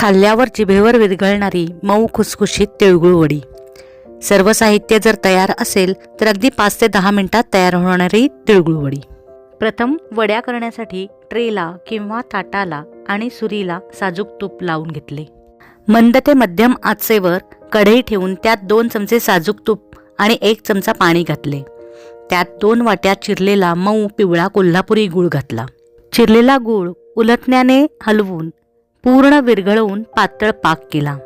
खाल्ल्यावर जिभेवर विरघळणारी मऊ खुसखुशीत तिळगुळ वडी. सर्व साहित्य जर तयार असेल तर अगदी पाच ते दहा मिनिटात तयार होणारी तिळगुळ वडी. प्रथम वड्या करण्यासाठी ट्रेला किंवा ताटाला आणि सुरीला साजूक तूप लावून घेतले. मंद ते मध्यम आचेवर कढई ठेवून त्यात दोन चमचे साजूक तूप आणि एक चमचा पाणी घातले. त्यात दोन वाट्या चिरलेला मऊ पिवळा कोल्हापुरी गूळ घातला. चिरलेला गूळ उलटण्याने हलवून पूर्ण विरघळवून पातळ पाक केला.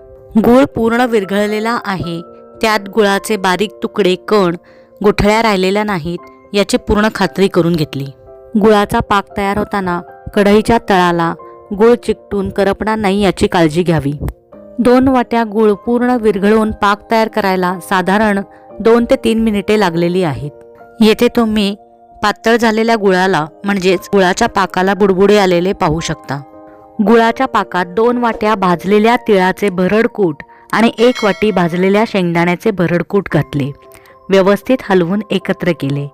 गूळ पूर्ण विरघळलेला आहे. त्यात गुळाचे बारीक तुकडे कण गोठळ्या राहिलेल्या नाहीत याची पूर्ण खात्री करून घेतली. गुळाचा पाक तयार होताना कढईच्या तळाला गुळ चिकटून करपणार नाही याची काळजी घ्यावी. दोन वाट्या गुळ पूर्ण विरघळवून पाक तयार करायला साधारण दोन ते तीन मिनिटे लागलेली आहेत. येथे तुम्ही पातळ झालेल्या गुळाला म्हणजेच गुळाच्या पाकाला बुडबुडे आलेले पाहू शकता. गुळाच्या पाकात दोन वाट्या भाजलेल्या तिळाचे भरडकूट आणि एक वाटी भाजलेल्या शेंगदाण्याचे भरडकूट घातले. व्यवस्थित हलवून एकत्र केले.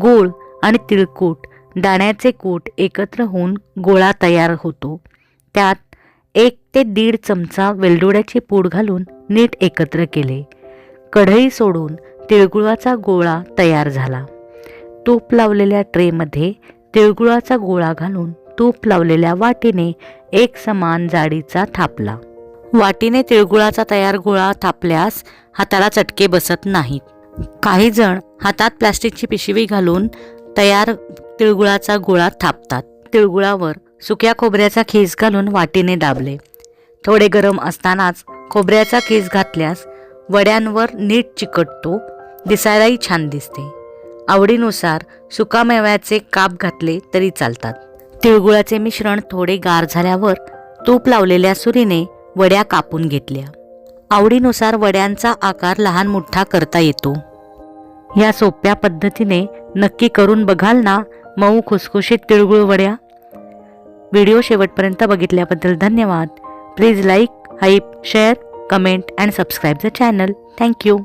गूळ आणि तिळकूट दाण्याचे कूट एकत्र होऊन गोळा तयार होतो. त्यात एक ते दीड चमचा वेलदोड्याची पूड घालून नीट एकत्र केले. कढई सोडून तिळगुळाचा गोळा तयार झाला. तूप लावलेल्या ट्रेमध्ये तिळगुळाचा गोळा घालून तूप लावलेल्या वाटीने एक समान जाडीचा थापला. वाटीने तिळगुळाचा तयार गोळा थापल्यास हाताला चटके बसत नाहीत. काही जण हातात प्लास्टिकची पिशवी घालून तयार तिळगुळाचा गोळा थापतात. तिळगुळावर सुक्या खोबऱ्याचा खीस घालून वाटीने दाबले. थोडे गरम असतानाच खोबऱ्याचा खीस घातल्यास वड्यांवर नीट चिकटतो दिसायलाही छान दिसते. आवडीनुसार सुकामेव्याचे काप घातले तरी चालतात. तिळगुळाचे मिश्रण थोडे गार झाल्यावर तूप लावलेल्या सुरीने वड्या कापून घेतल्या. आवडीनुसार वड्यांचा आकार लहान मोठा करता येतो. या सोप्या पद्धतीने नक्की करून बघाल ना मऊ खुसखुशीत तिळगुळ वड्या. व्हिडिओ शेवटपर्यंत बघितल्याबद्दल धन्यवाद. Please like hype share comment and subscribe the channel. Thank you.